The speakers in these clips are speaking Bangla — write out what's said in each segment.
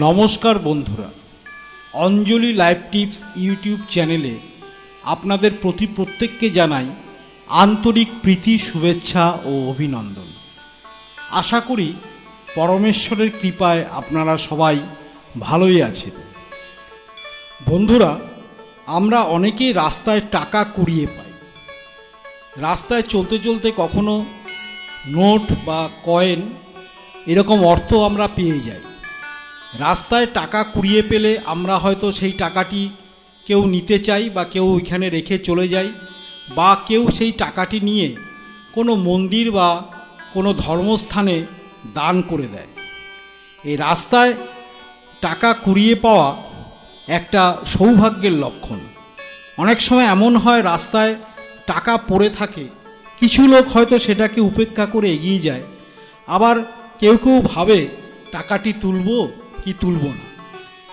নমস্কার বন্ধুরা। অঞ্জলি লাইভ টিপস ইউটিউব চ্যানেলে আপনাদের প্রতি প্রত্যেককে জানাই আন্তরিক প্রীতি, শুভেচ্ছা ও অভিনন্দন। আশা করি পরমেশ্বরের কৃপায় আপনারা সবাই ভালোই আছেন। বন্ধুরা, আমরা অনেকেই রাস্তায় টাকা কুড়িয়ে পাই। রাস্তায় চলতে চলতে কখনো নোট বা কয়েন এরকম অর্থ আমরা পেয়ে যাই। রাস্তায় টাকা কুড়িয়ে পেলে আমরা হয়তো সেই টাকাটি কেউ নিতে চাই বা কেউ ওইখানে রেখে চলে যাই বা কেউ সেই টাকাটি নিয়ে কোনো মন্দির বা কোনো ধর্মস্থানে দান করে দেয়। এই রাস্তায় টাকা কুড়িয়ে পাওয়া একটা সৌভাগ্যের লক্ষণ। অনেক সময় এমন হয় রাস্তায় টাকা পড়ে থাকে, কিছু লোক হয়তো সেটাকে উপেক্ষা করে এগিয়ে যায়, আবার কেউ কেউ ভাবে, টাকাটি তুলবো? কি তুলবো না?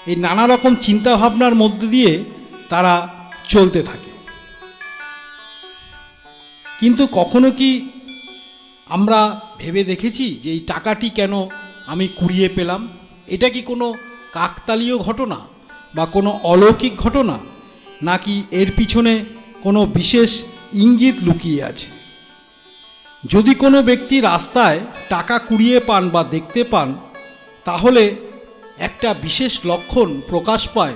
এই নানা রকম চিন্তাভাবনার মধ্যে দিয়ে তারা চলতে থাকে। কিন্তু কখনো কি আমরা ভেবে দেখেছি যে এই টাকাটি কেন আমি কুড়িয়ে পেলাম? এটা কি কোনো কাকতালীয় ঘটনা বা কোনো অলৌকিক ঘটনা, নাকি এর পিছনে কোনো বিশেষ ইঙ্গিত লুকিয়ে আছে? যদি কোনো ব্যক্তি রাস্তায় টাকা কুড়িয়ে পান বা দেখতে পান, তাহলে একটা বিশেষ লক্ষণ প্রকাশ পায়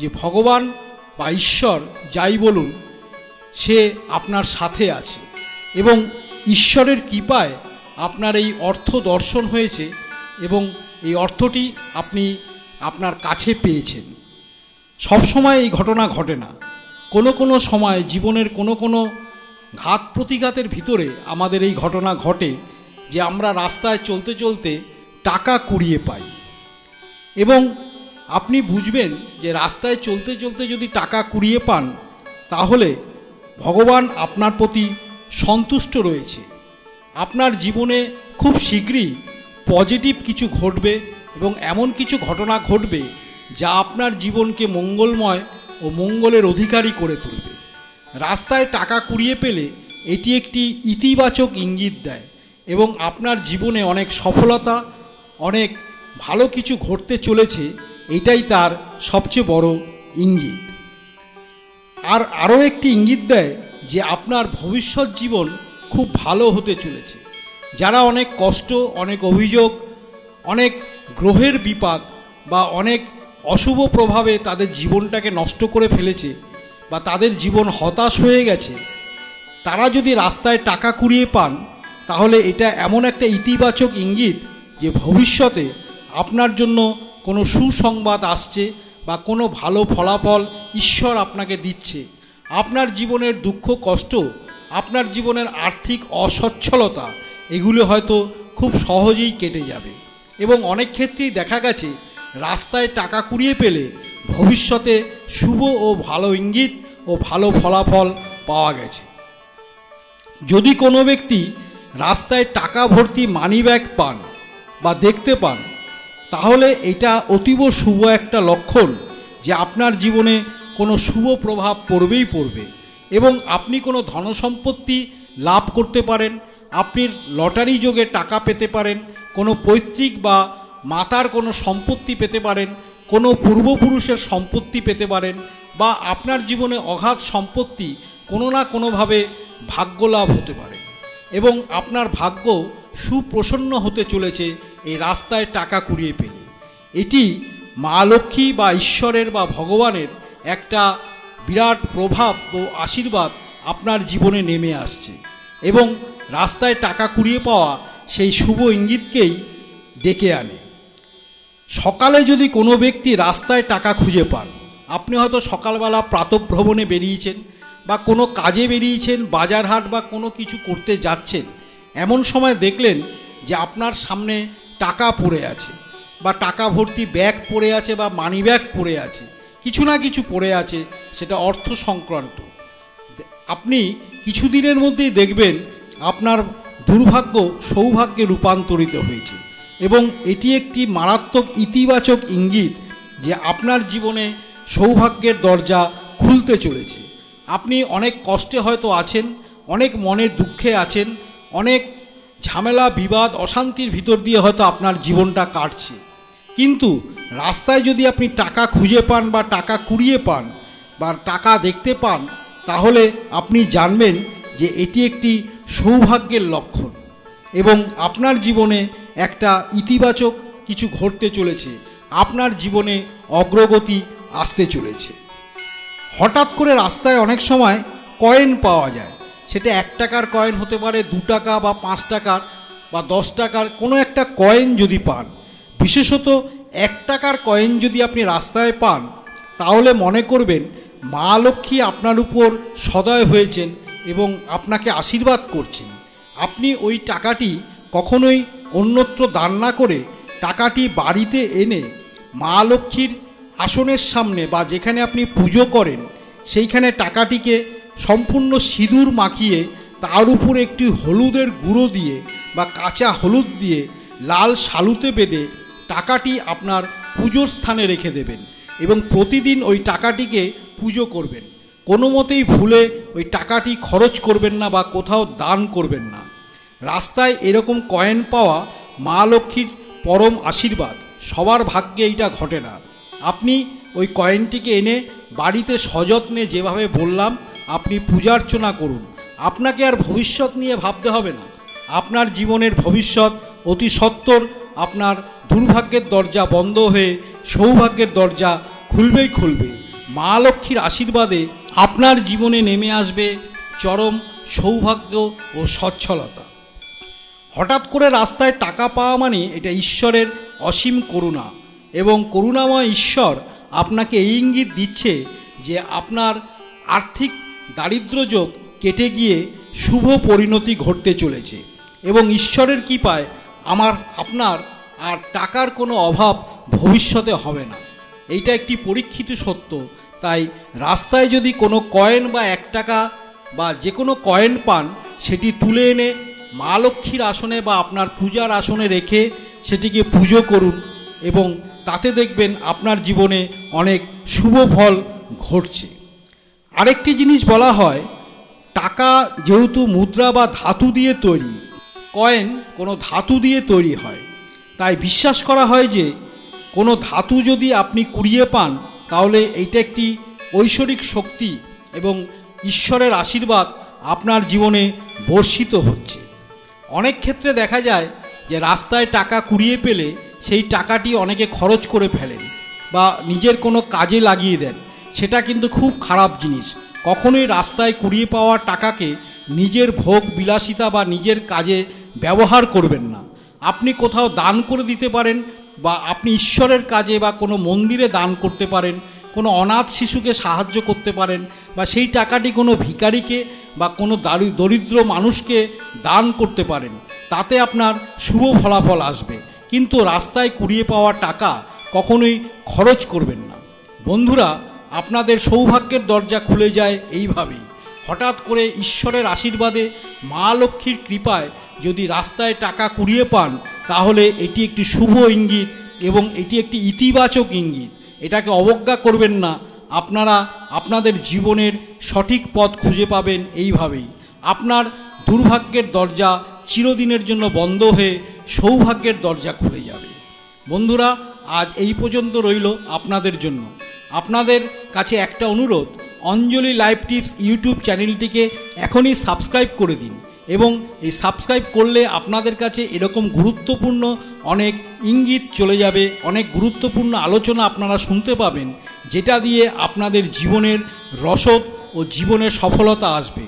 যে ভগবান বা ঈশ্বর যাই বলুন, সে আপনার সাথে আছে এবং ঈশ্বরের কৃপায় আপনার এই অর্থ দর্শন হয়েছে এবং এই অর্থটি আপনি আপনার কাছে পেয়েছেন। সব সময় এই ঘটনা ঘটে না। কোনো কোনো সময় জীবনের কোনো কোনো ঘাত প্রতিঘাতের ভিতরে আমাদের এই ঘটনা ঘটে যে আমরা রাস্তায় চলতে চলতে টাকা কুড়িয়ে পাই। এবং আপনি বুঝবেন যে রাস্তায় চলতে চলতে যদি টাকা কুড়িয়ে পান, তাহলে ভগবান আপনার প্রতি সন্তুষ্ট রয়েছে। আপনার জীবনে খুব শীঘ্রই পজিটিভ কিছু ঘটবে এবং এমন কিছু ঘটনা ঘটবে যা আপনার জীবনকে মঙ্গলময় ও মঙ্গলের অধিকারী করে তুলবে। রাস্তায় টাকা কুড়িয়ে পেলে এটি একটি ইতিবাচক ইঙ্গিত দেয় এবং আপনার জীবনে অনেক সফলতা, অনেক ভালো কিছু ঘটতে চলেছে, এটাই তার সবচেয়ে বড় ইঙ্গিত। আর আরও একটি ইঙ্গিত দেয় যে আপনার ভবিষ্যৎ জীবন খুব ভালো হতে চলেছে। যারা অনেক কষ্ট, অনেক অভিযোগ, অনেক গ্রহের বিপাক বা অনেক অশুভ প্রভাবে তাদের জীবনটাকে নষ্ট করে ফেলেছে বা তাদের জীবন হতাশ হয়ে গেছে, তারা যদি রাস্তায় টাকা কুড়িয়ে পান, তাহলে এটা এমন একটা ইতিবাচক ইঙ্গিত যে ভবিষ্যতে আপনার জন্য কোনো সুসংবাদ আসছে বা কোনো ভালো ফলাফল ঈশ্বর আপনাকে দিচ্ছে। আপনার জীবনের দুঃখ, কষ্ট, আপনার জীবনের আর্থিক অসচ্ছলতা, এগুলো হয়তো খুব সহজেই কেটে যাবে। এবং অনেক ক্ষেত্রেই দেখা গেছে, রাস্তায় টাকা কুড়িয়ে পেলে ভবিষ্যতে শুভ ও ভালো ইঙ্গিত ও ভালো ফলাফল পাওয়া গেছে। যদি কোনো ব্যক্তি রাস্তায় টাকা ভর্তি মানি ব্যাগ পান বা দেখতে পান তাহলে এটা অতীব শুভ একটা লক্ষণ যে আপনার জীবনে কোনো শুভ প্রভাব পড়বেই পড়বে এবং আপনি কোনো ধনসম্পত্তি লাভ করতে পারেন, আপনি লটারি যোগে টাকা পেতে পারেন, কোনো পৈতৃক বা মাতার কোনো সম্পত্তি পেতে পারেন, কোনো পূর্বপুরুষের সম্পত্তি পেতে পারেন বা আপনার জীবনে অগাধ সম্পত্তি কোনো না কোনোভাবে ভাগ্য লাভ হতে পারে এবং আপনার ভাগ্য সুপ্রসন্ন হতে চলেছে এই রাস্তায় টাকা কুড়িয়ে পেলে। এটি মা লক্ষ্মী বা ঈশ্বরের বা ভগবানের একটা বিরাট প্রভাব ও আশীর্বাদ আপনার জীবনে নেমে আসছে এবং রাস্তায় টাকা কুড়িয়ে পাওয়া সেই শুভ ইঙ্গিতকেই ডেকে আনে। সকালে যদি কোনো ব্যক্তি রাস্তায় টাকা খুঁজে পান, আপনি হয়তো সকালবেলা প্রাতভ্রমণে বেরিয়েছেন বা কোনো কাজে বেরিয়েছেন বাজার হাট বা কোনো কিছু করতে যাচ্ছেন, এমন সময় দেখলেন যে আপনার সামনে টাকা পড়ে আছে, বা টাকা ভর্তি ব্যাগ পড়ে আছে, বা মানি ব্যাগ পড়ে আছে, কিছু না কিছু পড়ে আছে, সেটা অর্থ সংক্রান্ত। আপনি কিছুদিনের মধ্যেই দেখবেন আপনার দুর্ভাগ্য সৌভাগ্যে রূপান্তরিত হয়েছে, এবং এটি একটি মারাত্মক ইতিবাচক ইঙ্গিত যে আপনার জীবনে সৌভাগ্যের দরজা খুলতে চলেছে। আপনি অনেক কষ্টে হয়তো আছেন, অনেক মনের দুঃখে আছেন, অনেক ঝামেলা, বিবাদ, অশান্তির ভিতর দিয়ে হয়তো আপনার জীবনটা কাটছে। কিন্তু রাস্তায় যদি আপনি টাকা খুঁজে পান বা টাকা কুড়িয়ে পান বা টাকা দেখতে পান, তাহলে আপনি জানবেন যে এটি একটি সৌভাগ্যের লক্ষণ এবং আপনার জীবনে একটা ইতিবাচক কিছু ঘটতে চলেছে। আপনার জীবনে অগ্রগতি আসতে চলেছে। হঠাৎ করে রাস্তায় অনেক সময় কয়েন পাওয়া যায়। সেটা এক টাকার কয়েন হতে পারে, দু টাকা বা পাঁচ টাকার বা দশ টাকার, কোনো একটা কয়েন যদি পান। বিশেষত এক টাকার কয়েন যদি আপনি রাস্তায় পান, তাহলে মনে করবেন মা লক্ষ্মী আপনার উপর সদয় হয়েছেন এবং আপনাকে আশীর্বাদ করছেন। আপনি ওই টাকাটি কখনোই অন্যত্র দান না করে টাকাটি বাড়িতে এনে মা লক্ষ্মীর আসনের সামনে বা যেখানে আপনি পুজো করেন, সেইখানে টাকাটিকে সম্পূর্ণ সিঁদুর মাখিয়ে তার উপরে একটি হলুদের গুঁড়ো দিয়ে বা কাঁচা হলুদ দিয়ে লাল শালুতে বেঁধে টাকাটি আপনার পুজোর স্থানে রেখে দেবেন এবং প্রতিদিন ওই টাকাটিকে পুজো করবেন। কোনো মতেই ভুলে ওই টাকাটি খরচ করবেন না বা কোথাও দান করবেন না। রাস্তায় এরকম কয়েন পাওয়া মা লক্ষ্মীর পরম আশীর্বাদ। সবার ভাগ্যে এইটা ঘটে না। আপনি ওই কয়েনটিকে এনে বাড়িতে সযত্নে যেভাবে বললাম আপনি পূজার্চনা করুন। আপনাকে আর ভবিষ্যৎ নিয়ে ভাবতে হবে না। আপনার জীবনের ভবিষ্যৎ অতি সত্বর আপনার দুর্ভাগ্যের দরজা বন্ধ হয়ে সৌভাগ্যের দরজা খুলবেই খুলবে। মা লক্ষ্মীর আশীর্বাদে আপনার জীবনে নেমে আসবে চরম সৌভাগ্য ও সচ্ছলতা। হঠাৎ করে রাস্তায় টাকা পাওয়া মানে এটা ঈশ্বরের অসীম করুণা এবং করুণাময় ঈশ্বর আপনাকে এই ইঙ্গিত দিচ্ছে যে আপনার আর্থিক দারিদ্র্যযোগ কেটে গিয়ে শুভ পরিণতি ঘটতে চলেছে এবং ঈশ্বরের কৃপায় আমার, আপনার আর টাকার কোনো অভাব ভবিষ্যতে হবে না। এইটা একটি পরীক্ষিত সত্য। তাই রাস্তায় যদি কোনো কয়েন বা এক টাকা বা যে কোনো কয়েন পান, সেটি তুলে এনে মা লক্ষ্মীর আসনে বা আপনার পূজার আসনে রেখে সেটিকে পুজো করুন এবং তাতে দেখবেন আপনার জীবনে অনেক শুভ ফল ঘটছে। আরেকটি জিনিস বলা হয়, টাকা যেহেতু মুদ্রা বা ধাতু দিয়ে তৈরি, কয়েন কোনো ধাতু দিয়ে তৈরি হয়। তাই বিশ্বাস করা হয় যে, কোনো ধাতু যদি আপনি কুড়িয়ে পান, তাহলে এইটা একটি ঐশ্বরিক শক্তি এবং ঈশ্বরের আশীর্বাদ আপনার জীবনে বর্ষিত হচ্ছে। অনেক ক্ষেত্রে দেখা যায় যে, রাস্তায় টাকা কুড়িয়ে পেলে সেই টাকাটি অনেকে খরচ করে ফেলেন বা নিজের কোনো কাজে লাগিয়ে দেন। সেটা কিন্তু খুব খারাপ জিনিস। কখনোই রাস্তায় কুড়িয়ে পাওয়া টাকাকে নিজের ভোগ বিলাসিতা বা নিজের কাজে ব্যবহার করবেন না। আপনি কোথাও দান করে দিতে পারেন বা আপনি ঈশ্বরের কাজে বা কোনো মন্দিরে দান করতে পারেন, কোনো অনাথ শিশুকে সাহায্য করতে পারেন বা সেই টাকাটি কোনো ভিখারিকে বা কোনো দারি, দরিদ্র মানুষকে দান করতে পারেন, তাতে আপনার শুভ ফলাফল আসবে। কিন্তু রাস্তায় কুড়িয়ে পাওয়া টাকা কখনোই খরচ করবেন না। বন্ধুরা আপনাদের সৌভাগ্যের দরজা খুলে যায় এইভাবেই। হঠাৎ করে ঈশ্বরের আশীর্বাদে মা লক্ষ্মীর কৃপায় যদি রাস্তায় টাকা কুড়িয়ে পান, তাহলে এটি একটি শুভ ইঙ্গিত এবং এটি একটি ইতিবাচক ইঙ্গিত। এটাকে অবজ্ঞা করবেন না। আপনারা আপনাদের জীবনের সঠিক পথ খুঁজে পাবেন এইভাবেই। আপনার দুর্ভাগ্যের দরজা চিরদিনের জন্য বন্ধ হয়ে সৌভাগ্যের দরজা খুলে যাবে। বন্ধুরা, আজ এই পর্যন্ত রইল আপনাদের জন্য। আপনাদের কাছে একটা অনুরোধ, অঞ্জলি লাইভ টিপস ইউটিউব চ্যানেলটিকে এখনই সাবস্ক্রাইব করে দিন এবং এই সাবস্ক্রাইব করলে আপনাদের কাছে এরকম গুরুত্বপূর্ণ অনেক ইঙ্গিত চলে যাবে, অনেক গুরুত্বপূর্ণ আলোচনা আপনারা শুনতে পাবেন, যেটা দিয়ে আপনাদের জীবনের রসদ ও জীবনের সফলতা আসবে।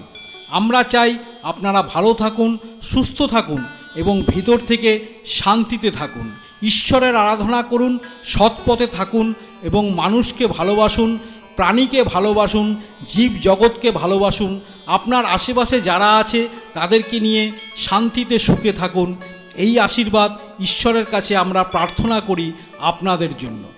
আমরা চাই আপনারা ভালো থাকুন, সুস্থ থাকুন এবং ভিতর থেকে শান্তিতে থাকুন। ঈশ্বরের আরাধনা করুন সৎ পথে থাকুন এবং মানুষকে ভালোবাসুন, প্রাণীকে ভালোবাসুন, জীব জগৎকে ভালোবাসুন। আপনার আশেপাশে যারা আছে, তাদেরকে নিয়ে শান্তিতে সুখে থাকুন। এই আশীর্বাদ ঈশ্বরের কাছে আমরা প্রার্থনা করি আপনাদের জন্য।